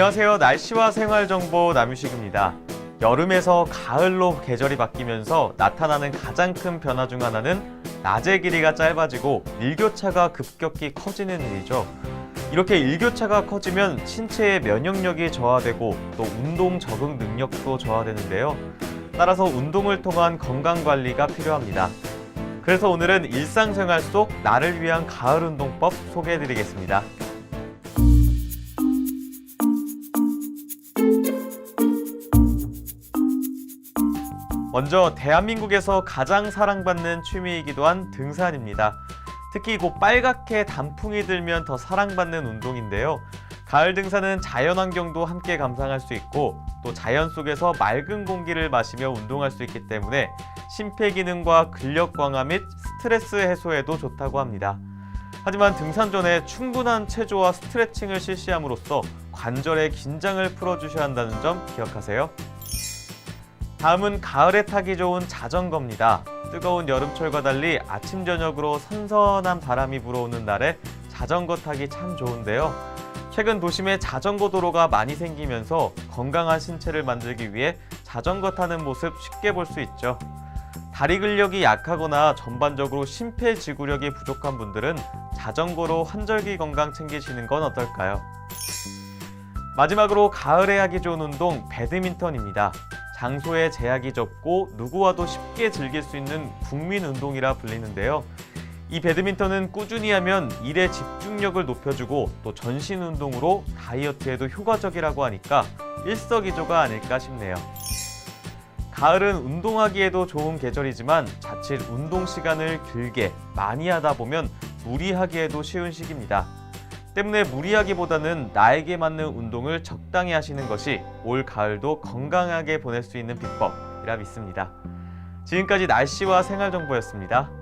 안녕하세요. 날씨와 생활 정보 남유식입니다. 여름에서 가을로 계절이 바뀌면서 나타나는 가장 큰 변화 중 하나는 낮의 길이가 짧아지고 일교차가 급격히 커지는 일이죠. 이렇게 일교차가 커지면 신체의 면역력이 저하되고 또 운동 적응 능력도 저하되는데요. 따라서 운동을 통한 건강 관리가 필요합니다. 그래서 오늘은 일상생활 속 나를 위한 가을 운동법 소개해 드리겠습니다. 먼저 대한민국에서 가장 사랑받는 취미이기도 한 등산입니다. 특히 곧 빨갛게 단풍이 들면 더 사랑받는 운동인데요. 가을 등산은 자연환경도 함께 감상할 수 있고 또 자연 속에서 맑은 공기를 마시며 운동할 수 있기 때문에 심폐기능과 근력 강화 및 스트레스 해소에도 좋다고 합니다. 하지만 등산 전에 충분한 체조와 스트레칭을 실시함으로써 관절의 긴장을 풀어주셔야 한다는 점 기억하세요. 다음은 가을에 타기 좋은 자전거입니다. 뜨거운 여름철과 달리 아침 저녁으로 선선한 바람이 불어오는 날에 자전거 타기 참 좋은데요. 최근 도심에 자전거 도로가 많이 생기면서 건강한 신체를 만들기 위해 자전거 타는 모습 쉽게 볼 수 있죠. 다리 근력이 약하거나 전반적으로 심폐지구력이 부족한 분들은 자전거로 환절기 건강 챙기시는 건 어떨까요? 마지막으로 가을에 하기 좋은 운동 배드민턴입니다. 장소에 제약이 적고 누구와도 쉽게 즐길 수 있는 국민 운동이라 불리는데요. 이 배드민턴은 꾸준히 하면 일의 집중력을 높여주고 또 전신 운동으로 다이어트에도 효과적이라고 하니까 일석이조가 아닐까 싶네요. 가을은 운동하기에도 좋은 계절이지만 자칫 운동 시간을 길게 많이 하다 보면 무리하기에도 쉬운 시기입니다. 때문에 무리하기보다는 나에게 맞는 운동을 적당히 하시는 것이 올 가을도 건강하게 보낼 수 있는 비법이라 믿습니다. 지금까지 날씨와 생활 정보였습니다.